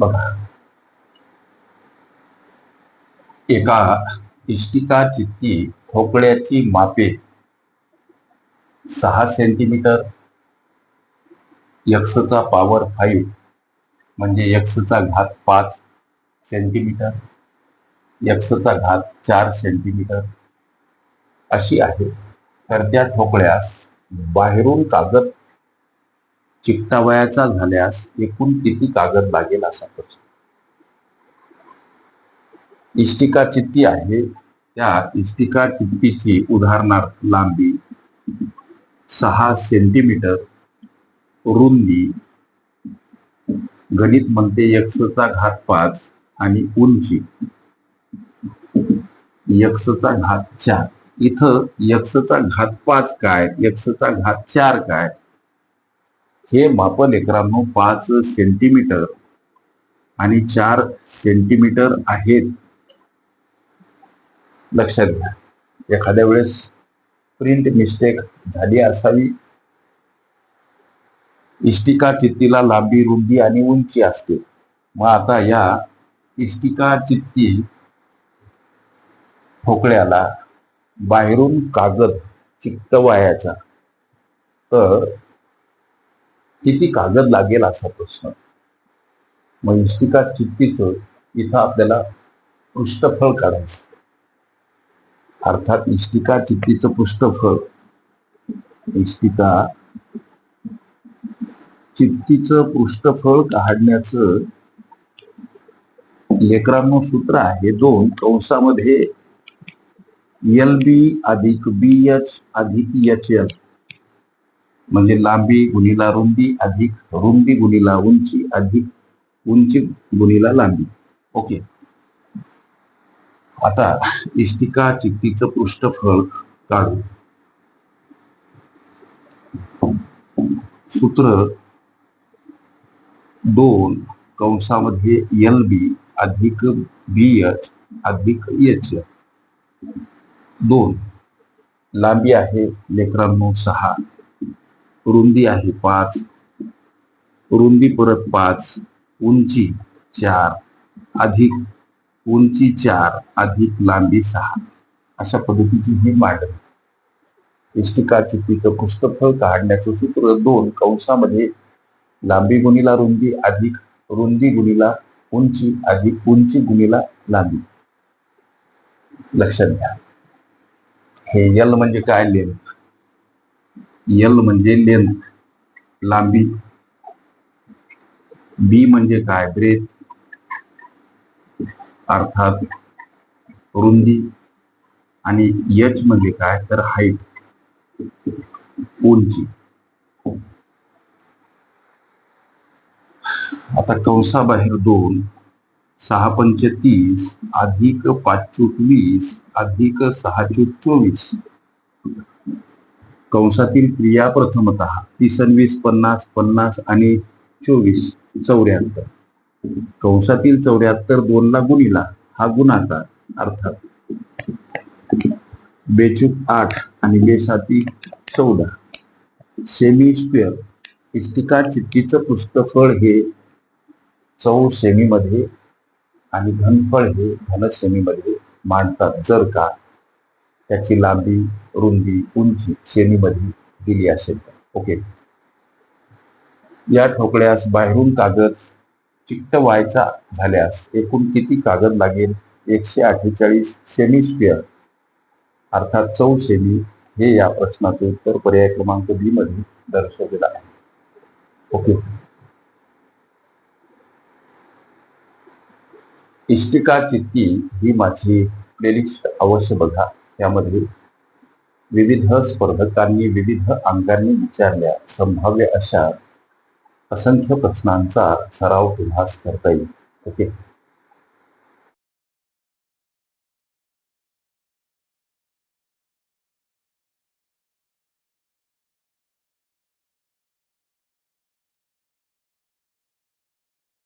बघा. एका इष्टिका चित्ती ठोकळ्याची मापे सहा सेंटीमीटर यक्सचा पॉवर फाईव्ह म्हणजे यक्सचा घात पाच सेंटीमीटर यक्सचा घात चार सेंटीमीटर अशी आहे. तर त्या ठोकळ्यास बाहेरून कागद चिकटावयाचा झाल्यास एकूण किती कागद लागेल असा प्रश्न. इष्टिका चित्ती आहे. त्या इष्टिका चित्तीची उदाहरणार्थ लांबी सहा सेंटीमीटर रुंदी गणित म्हणते यक्षचा घात पाच आणि उंची. यक्षचा घात चार. इथं यक्षचा घात पाच काय? यक्षचा घात चार काय? हे माप लेकरांनो पाच सेंटीमीटर आणि चार सेंटीमीटर आहेत. लक्षात घ्या. एखाद्या वेळेस प्रिंट मिस्टेक झाली असावी. इष्टिका चित्तीला लांबी रुंदी आणि उंची असते. मग आता या इष्टिका चित्ती ठोकळ्याला बाहेरून कागद चिकटवायचा तर किती कागद लागेल असा प्रश्न. मग इष्टिका चित्तीचं इथं आपल्याला पृष्ठफळ काढायचं. अर्थात इष्टिका चित्तीचं पृष्ठफळ. इष्टिका चित्तीचं पृष्ठफळ काढण्याचं लेकरांनो सूत्र आहे दोन. कंसामध्ये एल बी अधिक बी एच अधिक एच एल. म्हणजे लांबी गुणीला रुंदी अधिक रुंदी गुणीला उंची अधिक उंची गुणीला लांबी. ओके. आता इष्टिका चित्तीचं पृष्ठफळ काढू. सूत्र दोन कंसामध्ये एल बी अधिक बी एच अधिक एच दोन. लांबी आहे लेकरांनो सहा. रुंदी आहे पाच. रुंदी परत पाच. उंची चार. अधिक उंची चार अधिक लांबी सहा. अशा पद्धतीची ही मांडणी इष्टिका चित्तीचं कुष्ठफळ काढण्याचं सूत्र दोन. कंसामध्ये लांबी गुणीला रुंदी अधिक रुंदी गुणीला उंची अधिक उंची गुणीला लांबी. लक्षात घ्या. हे यल म्हणजे काय लेंथ एल म्हणजे लेंथ लांबी. बी म्हणजे काय? ब्रेथ अर्थात रुंदी. आणि एच म्हणजे काय? तर हाईट उंची. आता कंसाबाहेर दोन. सहा पंच तीस अधिक पाच चूक वीस अधिक सहा चूक चोवीस. कंसातील क्रिया प्रथमत तीसनवीस पन्नास पन्नास आणि चोवीस चौऱ्याहत्तर. कंसातील चौऱ्याहत्तर दोन ला गुणिला हा गुणाकार अर्थात बेचूक आठ आणि बेसाती चौदा. सेमी स्क्वेअर इष्टिका चित्तीचं पृष्ठफळ हे चौ सेमीमध्ये आणि घनफळ हे घन सेमीमध्ये मांडतात. जर का त्याची लांबी रुंदी उंची श्रेणीमध्ये दिली असेल तर. ओके या ठोकळ्यास बाहेरून कागद चिकटवायचा झाल्यास एकूण किती कागद लागेल? एकशे अठ्ठेचाळीस सेमी स्क्वेअर अर्थात चौ सेमी हे या प्रश्नाचे उत्तर पर्याय क्रमांक बी मध्ये दर्शवलेलं आहे. ओके इष्टिका चित्ती ही माझी प्लेलिस्ट अवश्य बघा. त्यामध्ये विविध स्पर्धकांनी विविध अंगांनी विचारल्या संभाव्य अशा असंख्य प्रश्नांचा सराव तुम्हास करता येईल. ओके.